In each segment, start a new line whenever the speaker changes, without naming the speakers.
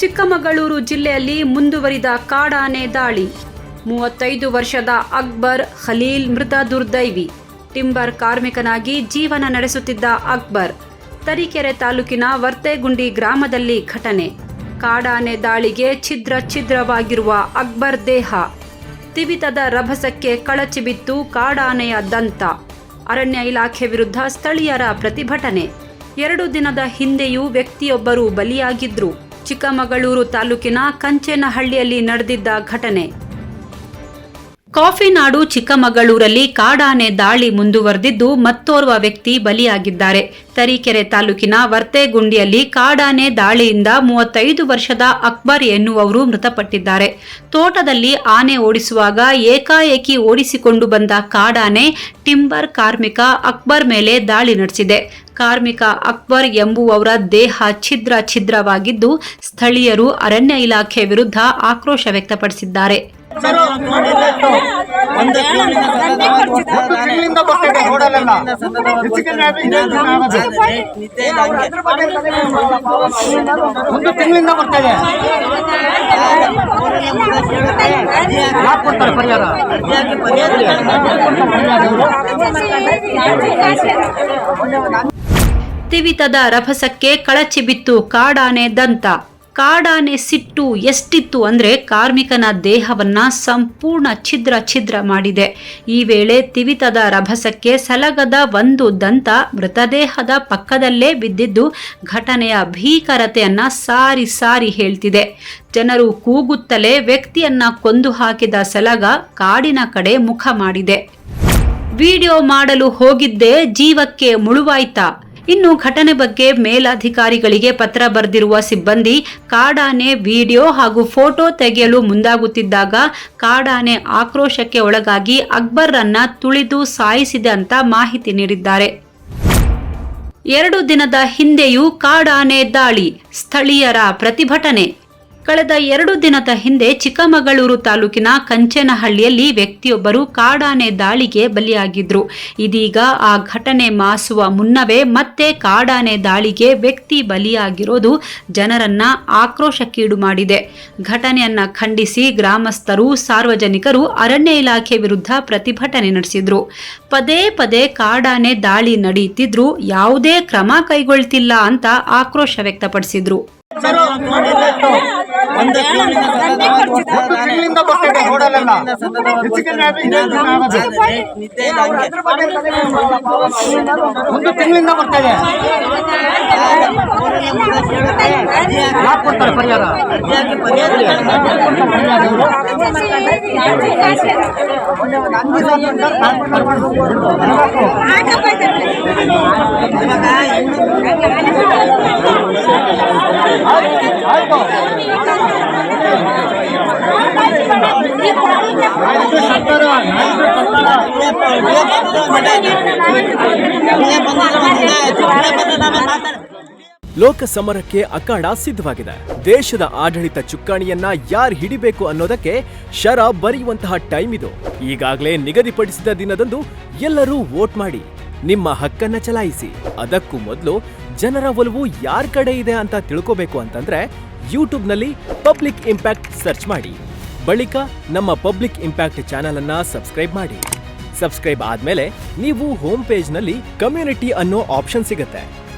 ಚಿಕ್ಕಮಗಳೂರು ಜಿಲ್ಲೆಯಲ್ಲಿ ಮುಂದುವರಿದ ಕಾಡಾನೆ ದಾಳಿ. ಮೂವತ್ತೈದು ವರ್ಷದ ಅಕ್ಬರ್ ಖಲೀಲ್ ಮೃತ ದುರ್ದೈವಿ. ಟಿಂಬರ್ ಕಾರ್ಮಿಕನಾಗಿ ಜೀವನ ನಡೆಸುತ್ತಿದ್ದ ಅಕ್ಬರ್, ತರೀಕೆರೆ ತಾಲೂಕಿನ ವರ್ತೆಗುಂಡಿ ಗ್ರಾಮದಲ್ಲಿ ಘಟನೆ. ಕಾಡಾನೆ ದಾಳಿಗೆ ಛಿದ್ರ ಛಿದ್ರವಾಗಿರುವ ಅಕ್ಬರ್ ದೇಹ. ತಿವಿತದ ರಭಸಕ್ಕೆ ಕಳಚಿ ಬಿತ್ತು ಕಾಡಾನೆಯ ದಂತ. ಅರಣ್ಯ ಇಲಾಖೆ ವಿರುದ್ಧ ಸ್ಥಳೀಯರ ಪ್ರತಿಭಟನೆ. ಎರಡು ದಿನದ ಹಿಂದೆಯೂ ವ್ಯಕ್ತಿಯೊಬ್ಬರು ಬಲಿಯಾಗಿದ್ರು. ಚಿಕ್ಕಮಗಳೂರು ತಾಲೂಕಿನ ಕಂಚೇನಹಳ್ಳಿಯಲ್ಲಿ ನಡೆದಿದ್ದ ಘಟನೆ. ಕಾಫಿನಾಡು ಚಿಕ್ಕಮಗಳೂರಲ್ಲಿ ಕಾಡಾನೆ ದಾಳಿ ಮುಂದುವರೆದಿದ್ದು ಮತ್ತೋರ್ವ ವ್ಯಕ್ತಿ ಬಲಿಯಾಗಿದ್ದಾರೆ. ತರೀಕೆರೆ ತಾಲೂಕಿನ ವರ್ತೆಗುಂಡಿಯಲ್ಲಿ ಕಾಡಾನೆ ದಾಳಿಯಿಂದ ಮೂವತ್ತೈದು ವರ್ಷದ ಅಕ್ಬರ್ ಎನ್ನುವವರು ಮೃತಪಟ್ಟಿದ್ದಾರೆ. ತೋಟದಲ್ಲಿ ಆನೆ ಓಡಿಸುವಾಗ ಏಕಾಏಕಿ ಓಡಿಸಿಕೊಂಡು ಬಂದ ಕಾಡಾನೆ ಟಿಂಬರ್ ಕಾರ್ಮಿಕ ಅಕ್ಬರ್ ಮೇಲೆ ದಾಳಿ ನಡೆಸಿದೆ. ಕಾರ್ಮಿಕ ಅಕ್ಬರ್ ಎಂಬುವವರ ದೇಹ ಛಿದ್ರ ಛಿದ್ರವಾಗಿದ್ದು ಸ್ಥಳೀಯರು ಅರಣ್ಯ ಇಲಾಖೆ ವಿರುದ್ಧ ಆಕ್ರೋಶ ವ್ಯಕ್ತಪಡಿಸಿದ್ದಾರೆ.
ಒಂದು
ತಿಂಗಳಿಂದ ತಿಂಗಳಿಂದ ಬರ್ತಿದೆ ಕೊಡ್ತಾರೆ ಪರಿಹಾರ?
ತಿವಿತದ ರಭಸಕ್ಕೆ ಕಳಚಿ ಬಿತ್ತು ಕಾಡಾನೆ ದಂತ. ಕಾಡಾನೆ ಸಿಟ್ಟು ಎಷ್ಟಿತ್ತು ಅಂದರೆ ಕಾರ್ಮಿಕನ ದೇಹವನ್ನ ಸಂಪೂರ್ಣ ಛಿದ್ರ ಛಿದ್ರ ಮಾಡಿದೆ. ಈ ವೇಳೆ ತಿವಿತದ ರಭಸಕ್ಕೆ ಸಲಗದ ಒಂದು ದಂತ ಮೃತದೇಹದ ಪಕ್ಕದಲ್ಲೇ ಬಿದ್ದಿದ್ದು ಘಟನೆಯ ಭೀಕರತೆಯನ್ನು ಸಾರಿ ಸಾರಿ ಹೇಳ್ತಿದೆ. ಜನರು ಕೂಗುತ್ತಲೇ ವ್ಯಕ್ತಿಯನ್ನ ಕೊಂದು ಹಾಕಿದ ಸಲಗ ಕಾಡಿನ ಕಡೆ ಮುಖ ಮಾಡಿದೆ. ವಿಡಿಯೋ ಮಾಡಲು ಹೋಗಿದ್ದೆ ಜೀವಕ್ಕೆ ಮುಳುವಾಯ್ತಾ? ಇನ್ನು ಘಟನೆ ಬಗ್ಗೆ ಮೇಲಧಿಕಾರಿಗಳಿಗೆ ಪತ್ರ ಬರೆದಿರುವ ಸಿಬ್ಬಂದಿ, ಕಾಡಾನೆ ವಿಡಿಯೋ ಹಾಗೂ ಫೋಟೋ ತೆಗೆಯಲು ಮುಂದಾಗುತ್ತಿದ್ದಾಗ ಕಾಡಾನೆ ಆಕ್ರೋಶಕ್ಕೆ ಒಳಗಾಗಿ ಅಕ್ಬರ್ರನ್ನ ತುಳಿದು ಸಾಯಿಸಿದೆ ಅಂತ ಮಾಹಿತಿ ನೀಡಿದ್ದಾರೆ. ಎರಡು ದಿನದ ಹಿಂದೆಯೂ ಕಾಡಾನೆ ದಾಳಿ, ಸ್ಥಳೀಯರ ಪ್ರತಿಭಟನೆ. ಕಳೆದ ಎರಡು ದಿನದ ಹಿಂದೆ ಚಿಕ್ಕಮಗಳೂರು ತಾಲೂಕಿನ ಕಂಚನಹಳ್ಳಿಯಲ್ಲಿ ವ್ಯಕ್ತಿಯೊಬ್ಬರು ಕಾಡಾನೆ ದಾಳಿಗೆ ಬಲಿಯಾಗಿದ್ರು. ಇದೀಗ ಆ ಘಟನೆ ಮಾಸುವ ಮುನ್ನವೇ ಮತ್ತೆ ಕಾಡಾನೆ ದಾಳಿಗೆ ವ್ಯಕ್ತಿ ಬಲಿಯಾಗಿರೋದು ಜನರನ್ನ ಆಕ್ರೋಶಕ್ಕೀಡು ಮಾಡಿದೆ. ಘಟನೆಯನ್ನ ಖಂಡಿಸಿ ಗ್ರಾಮಸ್ಥರು, ಸಾರ್ವಜನಿಕರು ಅರಣ್ಯ ಇಲಾಖೆ ವಿರುದ್ಧ ಪ್ರತಿಭಟನೆ ನಡೆಸಿದ್ರು. ಪದೇ ಪದೇ ಕಾಡಾನೆ ದಾಳಿ ನಡೆಯುತ್ತಿದ್ರು. ಯಾವುದೇ ಕ್ರಮ ಕೈಗೊಳ್ತಿಲ್ಲ ಅಂತ ಆಕ್ರೋಶ ವ್ಯಕ್ತಪಡಿಸಿದ್ರು.
ಒಂದು
ತಿಂಗಳಿಂದ ಬರ್ತಾ ಇದೆ ಕೊಡ್ತಾರೆ ಪರಿಹಾರ?
ಪರಿಹಾರ
ಲೋಕ ಸಮರಕ್ಕೆ ಅಖಾಡ ಸಿದ್ಧವಾಗಿದೆ. ದೇಶದ ಆಡಳಿತ ಚುಕ್ಕಾಣಿಯನ್ನ ಯಾರು ಹಿಡಿಬೇಕು ಅನ್ನೋದಕ್ಕೆ ಶರ ಬರೆಯುವಂತಹ ಟೈಮ್ ಇದು. ಈಗಾಗಲೇ ನಿಗದಿಪಡಿಸಿದ ದಿನದಂದು ಎಲ್ಲರೂ ವೋಟ್ ಮಾಡಿ. ನಿಮ್ಮ ಹಕ್ಕನ್ನ ಚಲಾಯಿಸಿ. ಅದಕ್ಕೂ ಮೊದಲು ಜನರ ಒಲವು ಯಾರ ಕಡೆ ಇದೆ ಅಂತ ತಿಳ್ಕೋಬೇಕು ಅಂತಂದ್ರೆ ಯೂಟ್ಯೂಬ್ನಲ್ಲಿ ಪಬ್ಲಿಕ್ ಇಂಪ್ಯಾಕ್ಟ್ ಸರ್ಚ್ ಮಾಡಿ. ಬಳಿಕ ನಮ್ಮ ಪಬ್ಲಿಕ್ ಇಂಪ್ಯಾಕ್ಟ್ ಚಾನೆಲ್ ಅನ್ನ ಸಬ್ಸ್ಕ್ರೈಬ್ ಮಾಡಿ. ಸಬ್ಸ್ಕ್ರೈಬ್ ಆದ್ಮೇಲೆ ನೀವು ಹೋಮ್ ಪೇಜ್ನಲ್ಲಿ ಕಮ್ಯುನಿಟಿ ಅನ್ನೋ ಆಪ್ಷನ್ ಸಿಗುತ್ತೆ.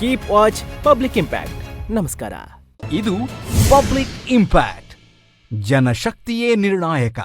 ಕೀಪ್ ವಾಚ್ ಪಬ್ಲಿಕ್ ಇಂಪ್ಯಾಕ್ಟ್ ನಮಸ್ಕಾರ.
ಇದು ಪಬ್ಲಿಕ್ ಇಂಪ್ಯಾಕ್ಟ್ ಜನಶಕ್ತಿಯೇ ನಿರ್ಣಾಯಕ.